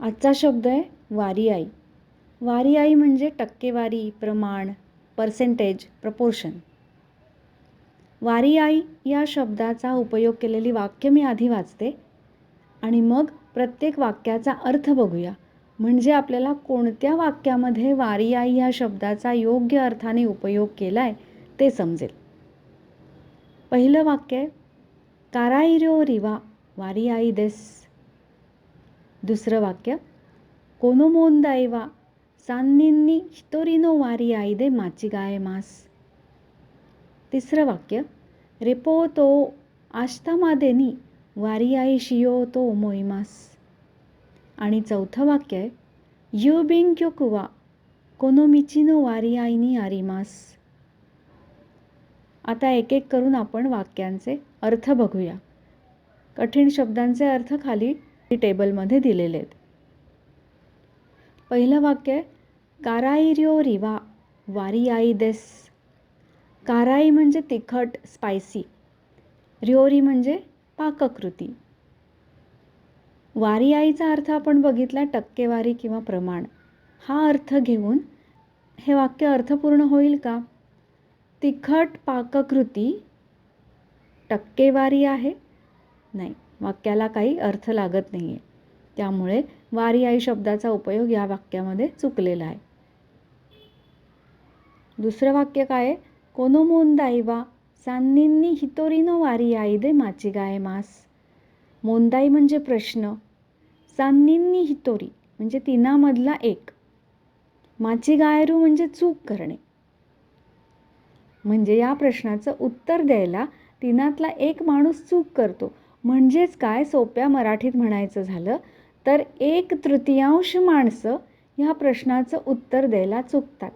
आजचा शब्द आहे वारी आई. वारी आई म्हणजे टक्केवारी प्रमाण पर्सेंटेज प्रपोर्शन वारी आई या शब्दाचा उपयोग केलेली वाक्य मी आधी वाचते आणि मग प्रत्येक वाक्याचा अर्थ बघूया. म्हणजे आपल्याला कोणत्या वाक्यामध्ये वारी आई या शब्दाचा योग्य अर्थाने उपयोग केला आहे ते समजेल. पहिलं वाक्य आहे काराईरो रिवा वारी आई देस. दुसरं वाक्य कोनो मोंदायवा सान्निन्नी हितोरिनो वारी आई दे माचिगाय मास. तिसरं वाक्य रेपो तो आष्टामादेनी वारी आई शियो तो मोईमास आणि चौथं वाक्य आहे यू बिंग क्योकुवा कोनो मिचिनो वारी आईनी आरिमास आता एक एक करून आपण वाक्यांचे अर्थ बघूया. कठीण शब्दांचे अर्थ खाली टेबलमध्ये दिलेले आहेत. पहिलं वाक्य आहे काराईर्यो रिवा वारी आई देस. काराई म्हणजे तिखट स्पायसी. रिओरी म्हणजे पाककृती. वारी आईचा अर्थ आपण बघितला टक्केवारी किंवा प्रमाण. हा अर्थ घेऊन हे वाक्य अर्थपूर्ण होईल का? तिखट पाककृती टक्केवारी आहे नाही. वाक्याला काही अर्थ लागत नाही आहे त्यामुळे वारी आई शब्दाचा उपयोग या वाक्यामध्ये चुकलेला आहे. दुसरं वाक्य काय? आहे कोनो सान्नींनी हितोरीनो वारी आई दे माची गाय मास. मोंदाई म्हणजे प्रश्न सान्नींनी हितोरी म्हणजे तिनामधला एक. माची गायरू म्हणजे चूक करणे. म्हणजे या प्रश्नाचं उत्तर द्यायला तिनातला एक माणूस चूक करतो. म्हणजेच काय सोप्या मराठीत म्हणायचं झालं तर एक तृतीयांश माणसं ह्या प्रश्नाचं उत्तर द्यायला चुकतात.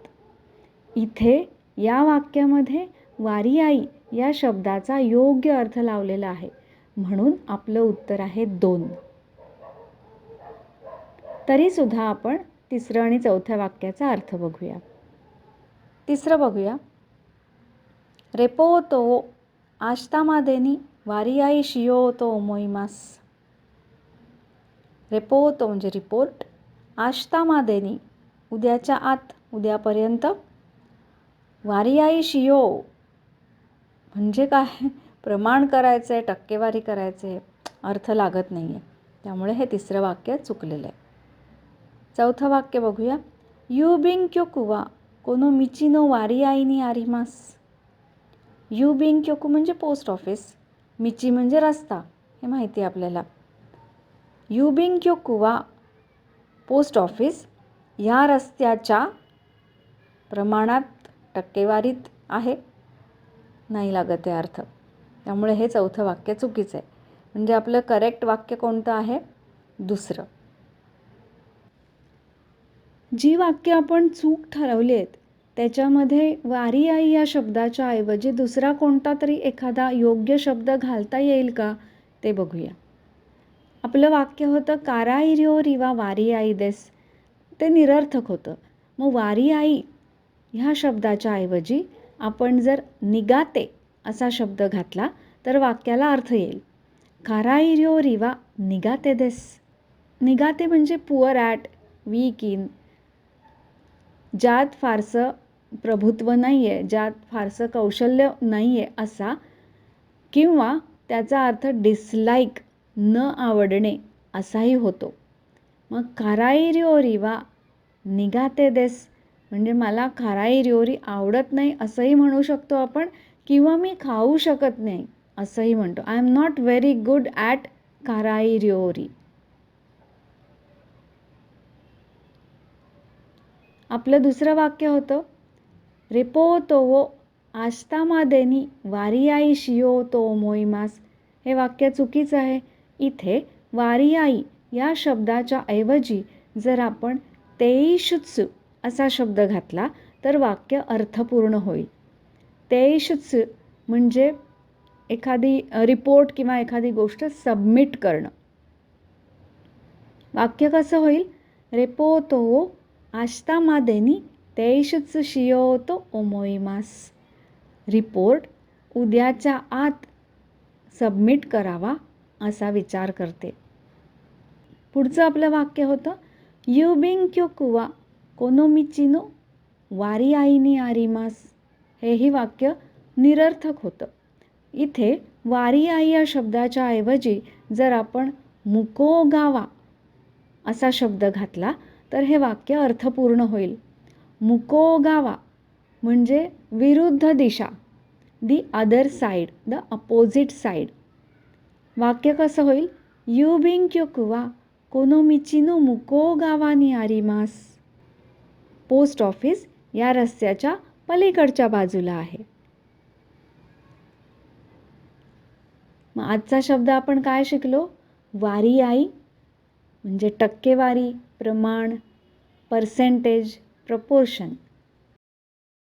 इथे या वाक्यामध्ये वारी आई या शब्दाचा योग्य अर्थ लावलेला आहे. म्हणून आपलं उत्तर आहे दोन. तरीसुद्धा आपण तिसरं आणि चौथ्या वाक्याचा अर्थ बघूया. तिसरं बघूया. रेपो तो आश्तामादेनी आष्तामादेनी वारी आई शियो तो रेपो म्हणजे रिपोर्ट आष्तामादेनी उद्याच्या आत उद्यापर्यंत. वारी शियो. म्हणजे काय? प्रमाण करायचं आहे टक्केवारी करायचं आहे अर्थ लागत नाही आहे त्यामुळे हे तिसरं वाक्य चुकलेलं आहे. चौथं वाक्य बघूया. यू बिंग क्योकुवा कोनो मिचिनो वारी आईनी आरिमास. यू बिंग क्योकू म्हणजे पोस्ट ऑफिस. मिची म्हणजे रस्ता हे माहिती आहे आपल्याला. यू बिंग क्योकुवा पोस्ट ऑफिस ह्या रस्त्याच्या प्रमाणात टक्केवारीत आहे. नाही लागत आहे अर्थ. त्यामुळे हे चौथं वाक्य चुकीचं आहे. म्हणजे आपलं करेक्ट वाक्य कोणतं आहे? दुसरं. जी वाक्य आपण चूक ठरवली आहेत त्याच्यामध्ये वारी आई या शब्दाच्या ऐवजी दुसरा कोणता तरी एखादा योग्य शब्द घालता येईल का ते बघूया. आपलं वाक्य होतं काराईरिओ रिवा वारी आई देस. ते निरर्थक होतं. मग वारी आई ह्या शब्दाच्या ऐवजी आपण जर निगाते असा शब्द घातला तर वाक्याला अर्थ येईल. काराईरिओ रिवा निगाते देस. निगाते म्हणजे पुअर ॲट वीक इन ज्यात फारसं प्रभुत्व नाही आहे ज्यात फारसं कौशल्य नाही आहे असा किंवा त्याचा अर्थ डिसलाईक न आवडणे असाही होतो. मग खाराई रिओरी वा निघाते देस म्हणजे मला खाराई रिओरी आवडत नाही असंही म्हणू शकतो आपण किंवा मी खाऊ शकत नाही असंही म्हणतो. I am not very good at खाराई रिओरी आपलं दुसरं वाक्य होतं रेपो तो आस्तामादेनी वारी आई शियो तो मोईमास हे वाक्य चुकीचं आहे. इथे वारी आई या शब्दाच्या ऐवजी जर आपण तेईशुत्सु असा शब्द घातला तर वाक्य अर्थपूर्ण होईल. तेईशुत्सु म्हणजे एखादी रिपोर्ट किंवा एखादी गोष्ट सबमिट करणं. वाक्य कसं होईल? रेपो तो आष्तामादेनी तेईशुत्स ओमोईमास रिपोर्ट उद्याच्या आत सबमिट करावा असा विचार करते。पुढचं आपलं वाक्य होतं यू बिंग कोनोमिचिनो वारी आईनी आरिमास. हेही वाक्य निरर्थक होतं. इथे वारी आई या शब्दाच्या ऐवजी जर आपण मुकोगावा असा शब्द घातला तर हे वाक्य अर्थपूर्ण होईल. मुकोगावा म्हणजे विरुद्ध दिशा. The other side the opposite side वाक्य कसं होईल? यू बिंग क्युकुवा कोनोमिचिनो मुकोगावानी आरिमास पोस्ट ऑफिस या रस्त्याच्या पलीकडच्या बाजूला आहे. मग आजचा शब्द आपण काय शिकलो? वारी आई म्हणजे टक्केवारी प्रमाण पर्सेंटेज प्रपोर्शन